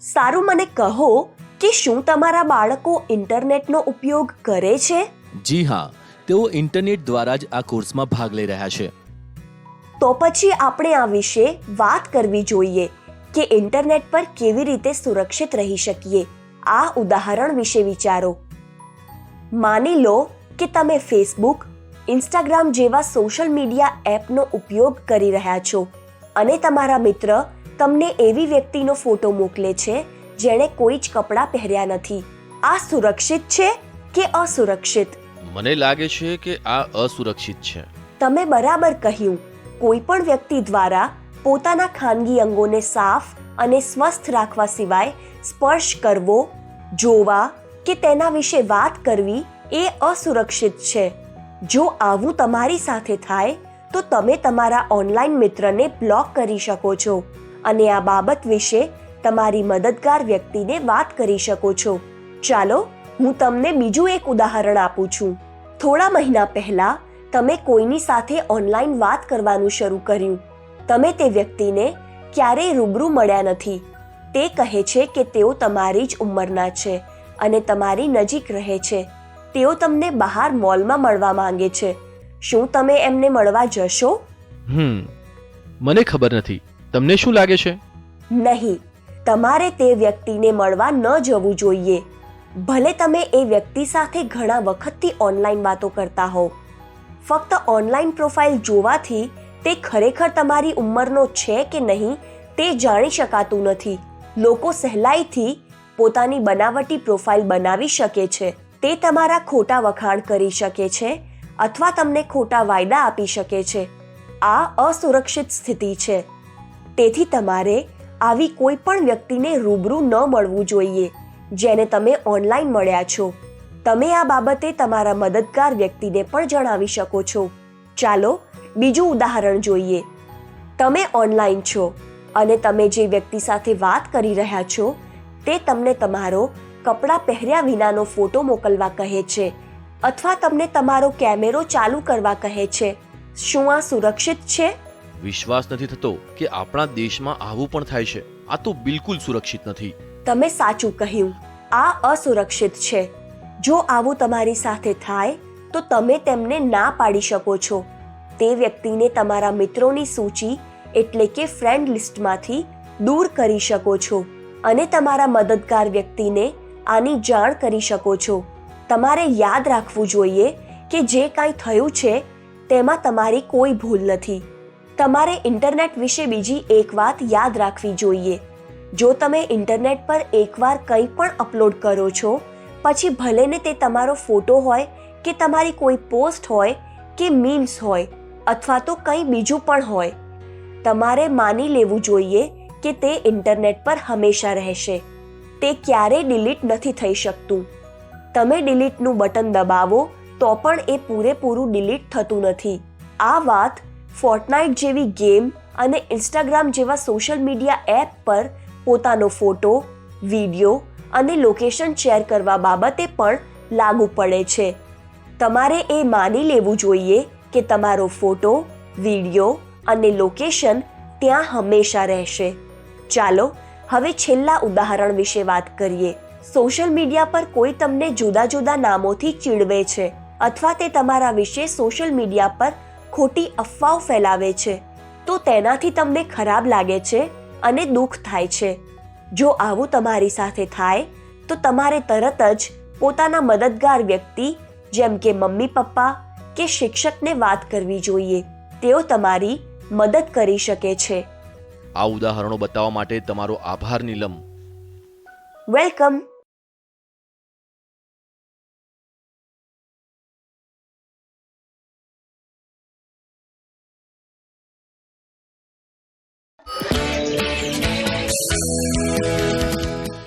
સારું મને કહો કે શું તમારા બાળકો ઇન્ટરનેટનો ઉપયોગ કરે છે? જી હા તેઓ ઇન્ટરનેટ દ્વારા જ આ કોર્સમાં ભાગ લઈ રહ્યા છે. તો પછી આપણે આ વિશે વાત કરવી જોઈએ કે ઇન્ટરનેટ પર કેવી રીતે સુરક્ષિત રહી શકીએ. આ ઉદાહરણ વિશે વિચારો. માની લો કે તમે ફેસબુક ઇન્સ્ટાગ્રામ જેવા સોશિયલ મીડિયા એપનો ઉપયોગ કરી રહ્યા છો અને તમારા મિત્ર તમને એવી વ્યક્તિનો ફોટો મોકલે છે જેણે કોઈ જ કપડાં પહેર્યા નથી. આ સુરક્ષિત છે કે અસુરક્ષિત? મને લાગે છે કે આ અસુરક્ષિત છે. તમે બરાબર કહ્યું. કોઈ પણ વ્યક્તિ દ્વારા પોતાના ખાનગી અંગોને સાફ અને સ્વસ્થ રાખવા સિવાય સ્પર્શ કરવો જોવા કે તેના વિશે વાત કરવી એ અસુરક્ષિત છે. જો આવું તમારી સાથે થાય તો તમે તમારા ઓનલાઈન મિત્રને બ્લોક કરી શકો છો. અને આ બાબત વિશે તમારી મદદગાર વ્યક્તિને વાત કરી શકો છો. ચાલો, હું તમને બીજું એક ઉદાહરણ આપું છું. થોડા મહિના પહેલા, તમે કોઈની સાથે ઓનલાઈન વાત કરવાનું શરૂ કર્યું. તમે તે વ્યક્તિને ક્યારેય રૂબરૂ મળ્યા નથી. તે કહે છે કે તેઓ તમારી જ ઉંમરના છે અને તમારી નજીક રહે છે. તેઓ તમને બહાર મોલમાં મળવા માંગે છે. શું તમે એમને મળવા જશો? હમ, મને ખબર નથી. તમને શું લાગે છે? નહીં. તમારે તે વ્યક્તિને મળવા ન જવું જોઈએ. ભલે તમે એ વ્યક્તિ સાથે ઘણા વખતથી ઓનલાઈન વાતો કરતા હો. ફક્ત ઓનલાઈન પ્રોફાઇલ જોવાથી તે ખરેખર તમારી ઉંમરનો છે કે નહીં તે જાણી શકાતું નથી. લોકો સહેલાઈથી પોતાની બનાવટી પ્રોફાઇલ બનાવી શકે છે. તે તમારા ખોટા વખાણ કરી શકે છે અથવા તમને ખોટા વાયદા આપી શકે છે. આ અસુરક્ષિત સ્થિતિ છે. તેથી તમારે આવી કોઈ પણ વ્યક્તિને રૂબરૂ ન મળવું જોઈએ, જેને તમે ઓનલાઈન મળ્યા છો. તમે આ બાબતે તમારા મદદગાર વ્યક્તિને પણ જણાવી શકો છો. ચાલો, બીજું ઉદાહરણ જોઈએ. તમે ઓનલાઈન છો અને તમે જે વ્યક્તિ સાથે વાત કરી રહ્યા છો, તે તમને તમારો કપડાં પહેર્યા વિનાનો ફોટો મોકલવા કહે છે અથવા તમને તમારો કેમેરો ચાલુ કરવા કહે છે. શું આ સુરક્ષિત છે? વિશ્વાસ નથી થતો કે આપણા દેશમાં આવું પણ થાય છે. આ તો બિલકુલ સુરક્ષિત નથી. તમે સાચું કહ્યું. આ અસુરક્ષિત છે. જો આવું તમારી સાથે થાય, તો તમે તેમને ના પાડી શકો છો. તે વ્યક્તિને તમારા મિત્રોની સૂચિ એટલે કે ફ્રેન્ડ લિસ્ટમાંથી દૂર કરી શકો છો અને તમારા મદદગાર વ્યક્તિને આની જાણ કરી શકો છો. તમારે યાદ રાખવું જોઈએ કે જે કાંઈ થયું છે, તેમાં તમારી કોઈ ભૂલ નથી. તમારે ઇન્ટરનેટ વિશે બીજી એક વાત યાદ રાખવી જોઈએ. જો તમે ઇન્ટરનેટ પર એકવાર કંઈ પણ અપલોડ કરો છો, પછી ભલે ને તે તમારો ફોટો હોય, કે તમારી કોઈ પોસ્ટ હોય, કે મીમ્સ હોય, અથવા તો કંઈ બીજું પણ હોય, તમારે માની લેવું જોઈએ કે તે ઇન્ટરનેટ પર હંમેશા રહેશે. તે ક્યારેય ડિલીટ નથી થઈ શકતું. તમે ડિલીટનું બટન દબાવો, તો પણ એ પૂરેપૂરું ડિલીટ થતું નથી. આ વાત ફોર્ટનાઇટ જેવી ગેમ અને ઇન્સ્ટાગ્રામ જેવા સોશિયલ મીડિયા એપ પર પોતાનો ફોટો, વીડિયો અને લોકેશન શેર કરવા બાબતે પણ લાગુ પડે છે. તમારે એ માની લેવું જોઈએ કે તમારો ફોટો, વીડિયો અને લોકેશન ત્યાં હંમેશા રહેશે. ચાલો, હવે છેલ્લા ઉદાહરણ વિશે વાત કરીએ. સોશિયલ મીડિયા પર કોઈ તમને જુદા જુદા નામોથી ચીડવે છે અથવા તે તમારા વિશે સોશિયલ મીડિયા પર ખોટી અફવાઓ ફેલાવે છે તો તેનાથી તમને ખરાબ લાગે છે અને દુઃખ થાય છે. જો આવું તમારી સાથે થાય તો તમારે તરત જ પોતાના મદદગાર વ્યક્તિ જેમ કે મમ્મી પપ્પા કે શિક્ષકને વાત કરવી જોઈએ. તેઓ તમારી મદદ કરી શકે છે. આ ઉદાહરણો બતાવવા માટે તમારો આભાર નીલમ. વેલકમ.